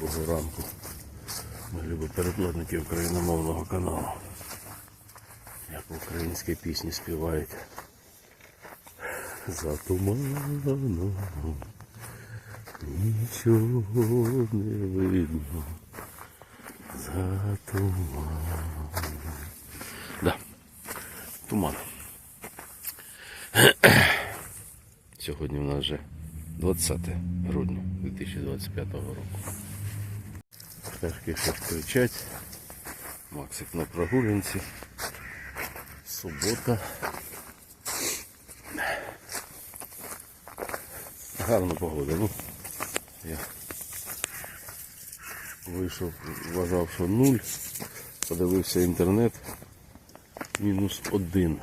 Доброго ранку. Ми любі перекладники україномовного каналу. Як українські пісні співають. За туманом нічого не видно. За туманом. Да. Туман. Сьогодні в нас вже 20 грудня 2025 року. Пташки щось кричать. Максик на прогулянці. Субота. Гарна погода. Ну, я вийшов, вважав, що нуль. Подивився інтернет. Мінус один.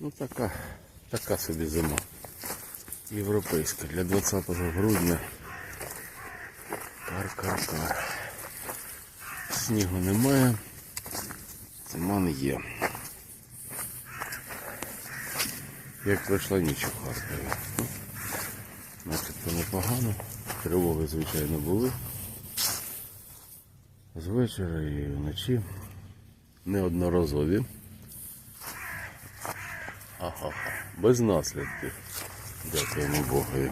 Ну така, така собі зима. Європейська для 20 грудня. Кар-кар-кар. Снігу немає. Туман є. Як пройшла ніч у Харкові. Начебто непогано. Тривоги, звичайно, були. З вечора і вночі. Неодноразові. Ага, без наслідків. Дякуємо Богові.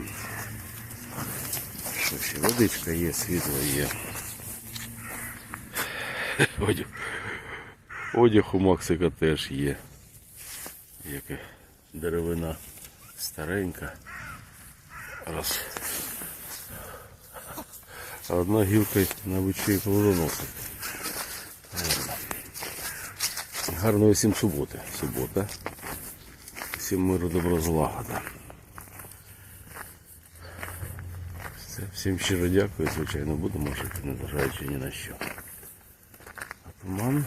Що? Водичка є, світло є. Одяг, одяг у Максика теж є. Яка деревина старенька. Раз. Одна гілка на вичі плодоносить. Гарно. Гарної всім суботи. Субота. Всім миру добро злагода. Все, всім щиро дякую, звичайно, будемо жити, незважаючи ні на що. А туман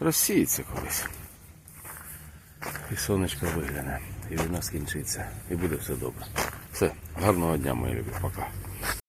розсіється колись. І сонечко вигляне, і війна скінчиться, і буде все добре. Все, гарного дня, мої любі, пока.